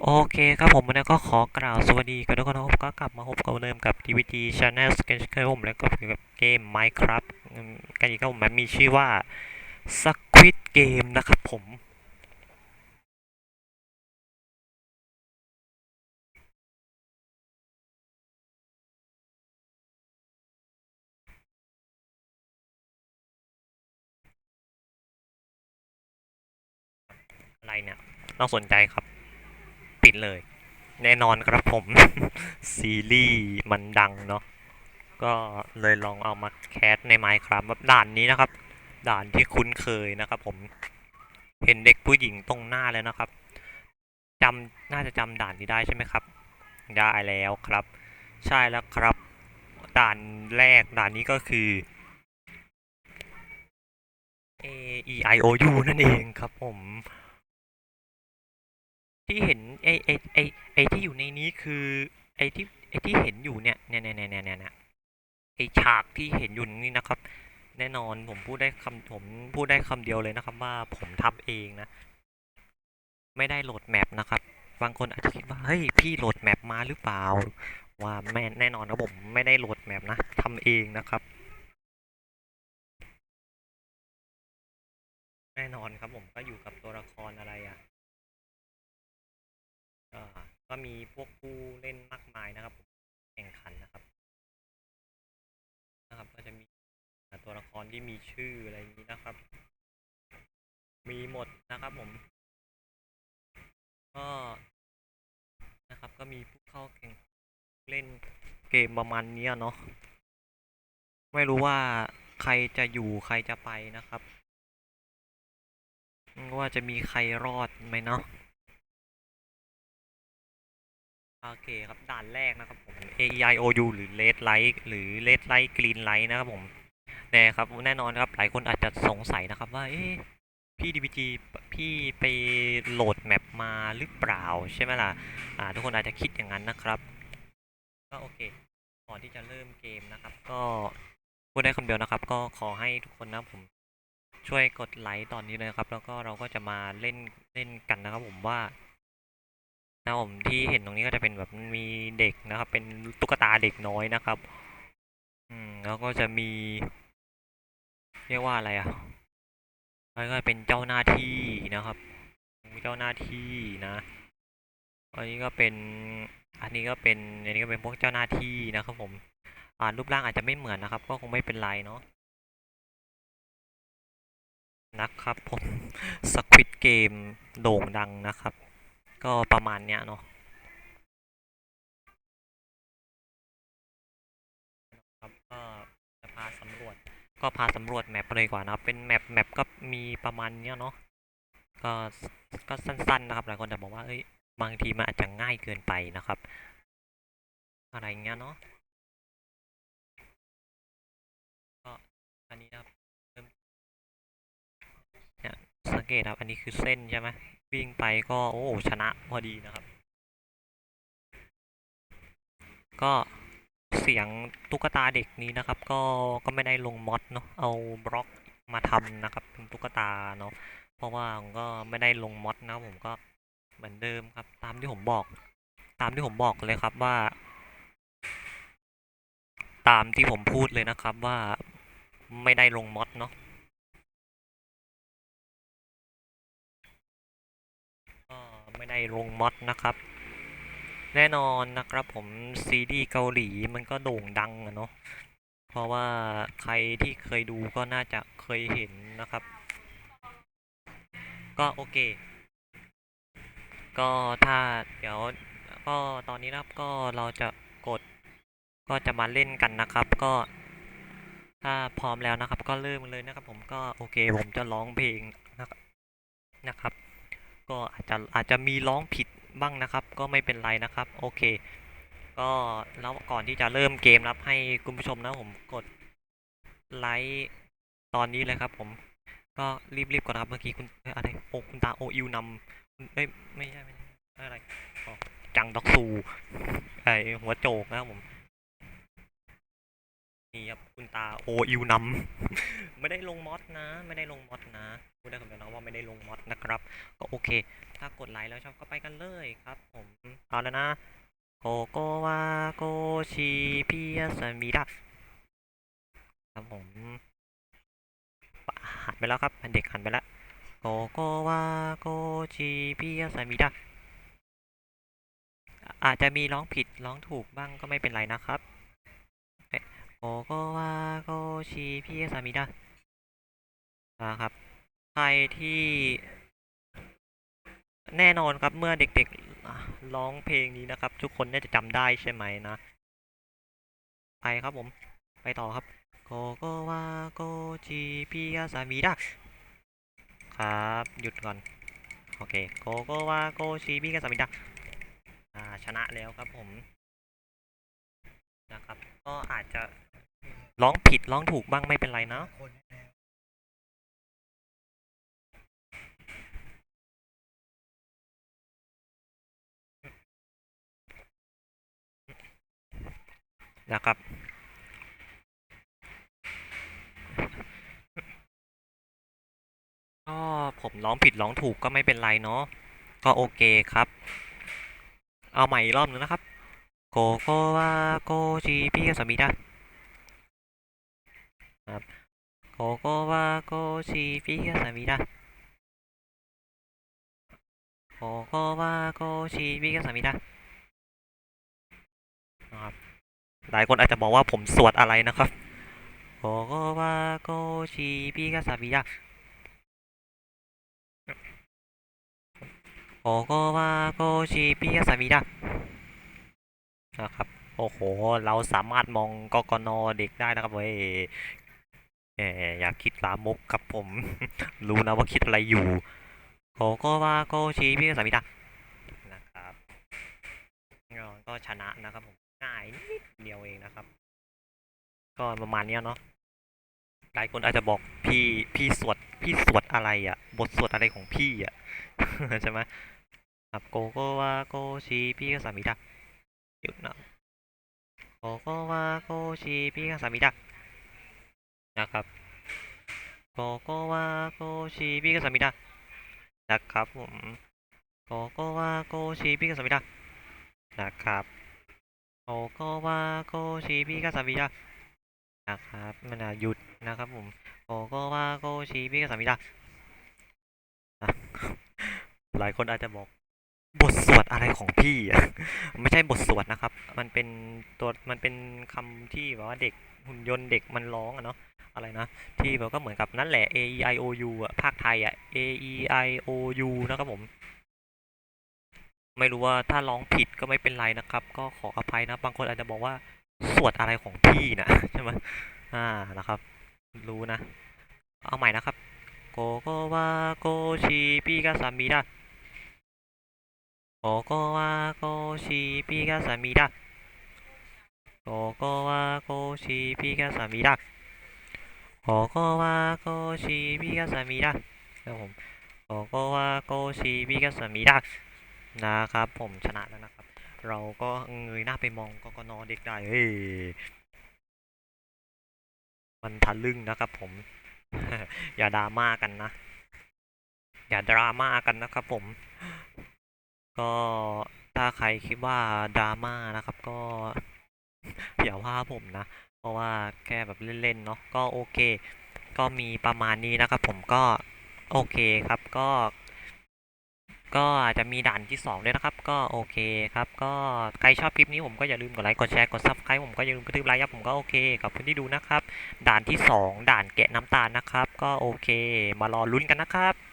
โอเคครับผมวันนี้ก็ขอกล่าวสวัสดีกันทุกคนนะครับก็กลับมาพบกับเดิมกับ DVT Channel สเกนครับผมแล้วก็อยู่ยวกับเกม Minecraft กันอีกครับผมมันมีชื่อว่า Squid Game นะครับผม อะไรเนี่ยต้องสนใจครับ ปิดเลย แน่นอนครับผม ซีรีส์มันดังเนาะก็เลยลองเอามาแคสใน Minecraft แบบด่านนี้นะครับ ด่านที่คุ้นเคยนะครับ ผม เห็นเด็กผู้หญิงตรงหน้าแล้วนะครับจำน่าจะจำด่านนี้ได้ใช่ไหมครับ ได้แล้วครับ ใช่แล้วครับ ด่านแรกด่านนี้ก็คือ A E I O U นั่นเองครับผม ที่เห็นไอไอไอไอที่อยู่ในนี้คือไอที่ไอที่เห็นอยู่เนี่ยเนี่ยเนี่ยเนี่ยเนี่ยเนี่ยไอฉากที่เห็นอยู่นี่นะครับ แน่นอนผมพูดได้คำผมพูดได้คำเดียวเลยนะครับ ว่าผมทำเองนะ ไม่ได้โหลดแมปนะครับบางคนอาจจะคิดว่าเฮ้ยพี่โหลดแมปมาหรือเปล่า ว่าแม่แน่นอนนะผมไม่ได้โหลดแมปนะทำเองนะครับ แน่นอนครับผมก็อยู่กับตัวละครอะไรอะอ่า ก็มีพวกผู้เล่นมากมายนะครับผมแข่งขันนะครับ นะครับ ก็จะมีตัวละครที่มีชื่ออะไรนี้นะครับ มีหมดนะครับผม ก็นะครับ ก็มีผู้เข้าแข่งเล่นเกมประมาณนี้เนาะไม่รู้ว่าใครจะอยู่ใครจะไปนะครับ ว่าจะมีใครรอดไหมเนาะ โอเคครับด่านแรกนะครับผม A E I O U หรือ Red Light หรือ Red Light Green Light นะครับผมแน่ครับแน่นอนครับหลายคนอาจจะสงสัยนะครับว่าเอ๊ะพี่ DPG พี่ไปโหลดแมปมาหรือเปล่าใช่ไหมล่ะอ่าทุกคนอาจจะคิดอย่างนั้นนะครับก็โอเคก่อนที่จะเริ่มเกมนะครับ ก็พูดได้คำเดียวนะครับ ก็ขอให้ทุกคนนะผมช่วยกดไลค์ตอนนี้เลยนะครับ แล้วก็เราก็จะมาเล่นเล่นกันนะครับผมว่า นะผมที่เห็นตรงนี้ก็จะเป็นแบบมีเด็กนะครับ เป็นตุ๊กตาเด็กน้อยนะครับ อืมแล้วก็จะมี เรียกว่าอะไรอะแล้วก็เป็นเจ้าหน้าที่นะครับ เจ้าหน้าที่นะอันนี้ก็เป็นอันนี้ก็เป็นอันนี้ก็เป็นพวกเจ้าหน้าที่นะครับ ผม อ่ารูปร่างอาจจะไม่เหมือนนะครับ ก็คงไม่เป็นไรเนาะนะครับ ผมสควิดเกมโด่งดังนะครับ ก็ประมาณเนี้ยเนาะครับก็จะพาสำรวจ ก็พาสำรวจแมปเลยกว่านะครับ เป็นแมปแมปก็มีประมาณเนี้ยเนาะก็ก็สั้นๆนะครับหลายคนจะบอกว่าเอ้ยบางทีมันอาจจะง่ายเกินไปนะครับ อะไรเงี้ยเนาะก็อันนี้นะครับเริ่มเนี่ย สังเกตครับ อันนี้คือเส้นใช่ไหมวิ่งไปก็โอ้ชนะพอดีนะครับ ก็เสียงตุ๊กตาเด็กนี้นะครับ ก็ก็ไม่ได้ลงมอดเนาะเอาบล็อกมาทำนะครับเป็นตุ๊กตาเนาะเพราะว่าผมก็ไม่ได้ลงมอดนะผมก็เหมือนเดิมครับ ตามที่ผมบอก ตามที่ผมบอกเลยครับว่า ตามที่ผมพูดเลยนะครับว่าไม่ได้ลงมอดเนาะ ไม่ได้ลงมอดนะครับ แน่นอนนะครับผมซีรีเกาหลีมันก็โด่งดังอะเนาะเพราะว่าใครที่เคยดูก็น่าจะเคยเห็นนะครับ ก็โอเค ก็ถ้าเดี๋ยวก็ตอนนี้นะครับก็เราจะกดก็จะมาเล่นกันนะครับ ก็ถ้าพร้อมแล้วนะครับ ก็เริ่มเลยนะครับ ผมก็โอเค ผมจะร้องเพลงนะครับ ก็อาจจะอาจจะมีร้องผิดบ้างนะครับ ก็ไม่เป็นไรนะครับ โอเค ก็แล้วก่อนที่จะเริ่มเกมนะครับ ให้คุณผู้ชมนะผมกดไลค์ตอนนี้เลยครับ ผมก็รีบๆก่อนครับเมื่อกี้คุณอะไรโอคุณตาโออิวนำคุณเอ้ยไม่ใช่ไม่ใช่อะไรจังด็อกซูไอหัวโจกนะครับผม นี่ครับคุณตาโออิวนำไม่ได้ลงมอดนะ ไม่ได้ลงมอดนะพูดได้คำเดียวนะว่าไม่ได้ลงมอดนะครับ ก็โอเค ถ้ากดไลค์แล้วชอบก็ไปกันเลยครับ ผมเอาแล้วนะโกโกวาโกชิพิยาสมิดะครับผมหันไปแล้วครับเด็กหันไปแล้วโกโกวาโกชิพิยาสมิดะอาจจะมีร้องผิดร้องถูกบ้างก็ไม่เป็นไรนะครับ โกโกวาโกชิพิยามิดะนะครับ ใครที่แน่นอนครับเมื่อเด็กๆร้องเพลงนี้นะครับ ทุกคนน่าจะจำได้ใช่ไหมนะ ไปครับผม ไปต่อครับโกโกวาโกจิปิยาสามิดะครับหยุดก่อน โอเคโกโกวาโกจิปิยาสามิดะชนะแล้วครับผมนะครับก็อาจจะ ร้องผิดร้องถูกบ้างไม่เป็นไรเนาะนะครับ ก็ผมร้องผิดร้องถูกก็ไม่เป็นไรเนาะ ก็โอเคครับ เอาใหม่อีกรอบหนึงนะครับ โกโกวาโกจิปิกาสมิดะ ครับโกโกวาโกจิปิกาสมิดะโกโกวาโกจิปิกาสมิดะนะครับหลายคนอาจจะบอกว่าผมสวดอะไรนะครับโกโกวาโกชิปิกาซาบิยะโกโกวาโกชิปิกาซาบิยะนะครับ โอ้โห เราสามารถมองกกนเด็กได้นะครับเว้ย แหมอยากคิดลามกครับผม รู้นะว่าคิดอะไรอยู่โกโกวาโกชิปิกาซาบิยะนะครับก็ชนะนะครับผมง่ายนิดเดียวเองนะครับ ก็ประมาณเนี้ยเนาะหลายคนอาจจะบอกพี่พี่สวดพี่สวดอะไรอะ่ะ บทสวดอะไรของพี่อะ่ะใช่ไหมครับโกโกวาโกชิพี่กสามิดะหยุดนะโกโกวาโกชิพี่กสามิดะ นะครับโกโกวาโกชิพี่ก็สามิดะนะครับผมโกโกวาโกชิพี่ก็สามิดะนะครับโกโกวาโกชิพี่ก็สามิดะนะครับมันหยุดนะครับผมโกโกวาโกชิพี่ก็สามิดะอะหลายคนอาจจะบอกบทสวดอะไรของพี่อะไม่ใช่บทสวดนะครับ มันเป็นตัวมันเป็นคำที่แบบว่าเด็กหุ่นยนต์เด็กมันร้องอะเนาะ อะไรนะ ที่แบบก็เหมือนกับนั่นแหละ A E I O U อะภาคไทยอะ A E I O U นะครับผม ไม่รู้ว่าถ้าร้องผิดก็ไม่เป็นไรนะครับ ก็ขออภัยนะ บางคนอาจจะบอกว่าสวดอะไรของพี่นะใช่ไหมอ่านะครับ รู้นะ เอาใหม่นะครับโกโกวาโกชิปิกาซามิดะโกโกวาโกชิปิกาซามิดะโกโกวาโกชิปิกาซามิดะ โกโกวาโกชิปิกาซามิดะครับผมโกโกวาโกชิปิกาซามิดะนะครับ ผมชนะแล้วนะครับ เราก็เงยหน้าไปมองกกนเด็กได้เฮ้ยมันทะลึ่งนะครับ ผม อย่าดราม่ากันนะ อย่าดราม่ากันนะครับ ผม ก็ถ้าใครคิดว่าดราม่านะครับ ก็อย่าว่าผมนะ เพราะว่าแค่แบบเล่นๆเนาะก็โอเค ก็มีประมาณนี้นะครับ ผมก็โอเคครับก็ ก็อาจจะมีด่านที่สองด้วยนะครับ ก็โอเคครับ ก็ใครชอบคลิปนี้ผมก็อย่าลืมกดไลค์กดแชร์กดซับสไครต์ผมก็อย่าลืมกระทืบไลค์ครับผมก็โอเคขอบคุณที่ดูนะครับ ด่านที่สองด่านแกะน้ำตาลนะครับ ก็โอเค มารอลุ้นกันนะครับ